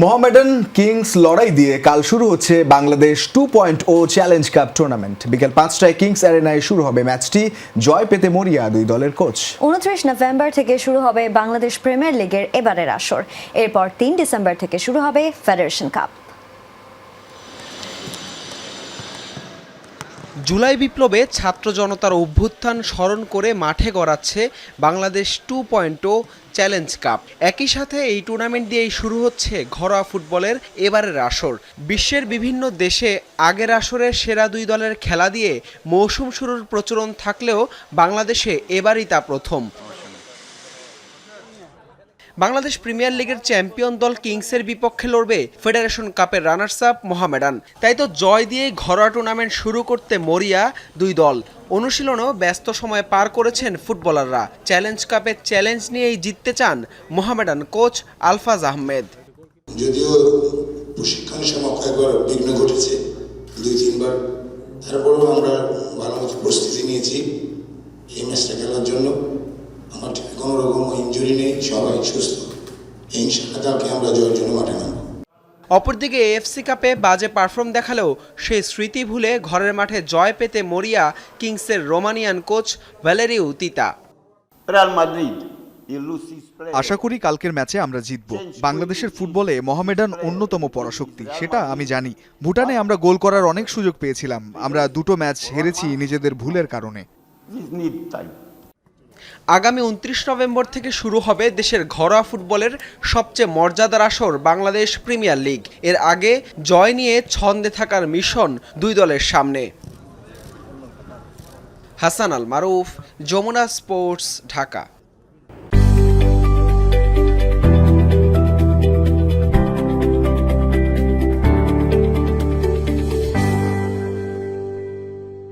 Mohammedan Kings লড়াই দিয়ে কাল শুরু হচ্ছে Bangladesh two point O challenge cup tournament বিকেল পাঁচটায় কিংস অ্যারেনায় শুরু হবে ম্যাচটি। জয় পেতে মরিয়া দুই দলের কোচ উনত্রিশ নভেম্বর থেকে শুরু হবে বাংলাদেশ প্রিমিয়ার লিগের এবারের আসর। এরপর তিন ডিসেম্বর থেকে শুরু হবে ফেডারেশন কাপ জুলাই বিপ্লবে ছাত্র জনতার অভ্যুত্থান স্মরণ করে মাঠে গড়াচ্ছে Bangladesh two point challenge cup. একই সাথে এই টুর্নামেন্ট দিয়েই শুরু হচ্ছে ঘরোয়া ফুটবলের এবারের আসর। বিশ্বের বিভিন্ন দেশে আগের আসরের সেরা দুই দলের খেলা দিয়ে মৌসুম শুরুর প্রচলন থাকলেও বাংলাদেশে এবারই তা প্রথম। বাংলাদেশ প্রিমিয়ার লিগের চ্যাম্পিয়ন দল কিংসের বিপক্ষে লড়বে ফেডারেশন কাপের রানার্স আপ মোহামেডান। তাই তো জয় দিয়েই ঘরোয়া টুর্নামেন্ট শুরু করতে মরিয়া দুই দল। অনুশীলনও ব্যস্ত সময় পার করেছেন ফুটবলাররা। চ্যালেঞ্জ কাপে চ্যালেঞ্জ নিয়েই জিততে চান মোহামেডান কোচ আলফাজ আহমেদ। যদিও প্রশিক্ষণের সময় কয়েকবার বিঘ্ন ঘটেছে, দুই তিনবার। তারপরেও আমরা ভালো মতো প্রস্তুতি নিয়েছি, এই ম্যাচটা খেলার জন্য। আমার কোনো রকম ইঞ্জুরি নেই সবাই সুস্থ। ইনশাল্লাহ কালকে আমরা জয়ের জন্য মাঠে নামবো। অপরদিকে এএফসি কাপে বাজে পারফর্ম দেখালেও সেই স্মৃতি ভুলে ঘরের মাঠে জয় পেতে মরিয়া কিংসের রোমানিয়ান কোচ ভ্যালেরিউ তিতা. আশা করি কালকের ম্যাচে আমরা জিতব। বাংলাদেশের ফুটবলে মোহামেডান অন্যতম পরাশক্তি সেটা আমি জানি। ভুটানে আমরা গোল করার অনেক সুযোগ পেয়েছিলাম। আমরা দুটো ম্যাচ হেরেছি নিজেদের ভুলের কারণে. আগামী উনত্রিশ নভেম্বর থেকে শুরু হবে দেশের ঘরোয়া ফুটবলের সবচেয়ে মর্যাদার আসর, বাংলাদেশ প্রিমিয়ার লিগ। এর আগে জয় নিয়ে ছন্দে থাকার মিশন দুই দলের সামনে। হাসান আল মারুফ, যমুনা স্পোর্টস, ঢাকা।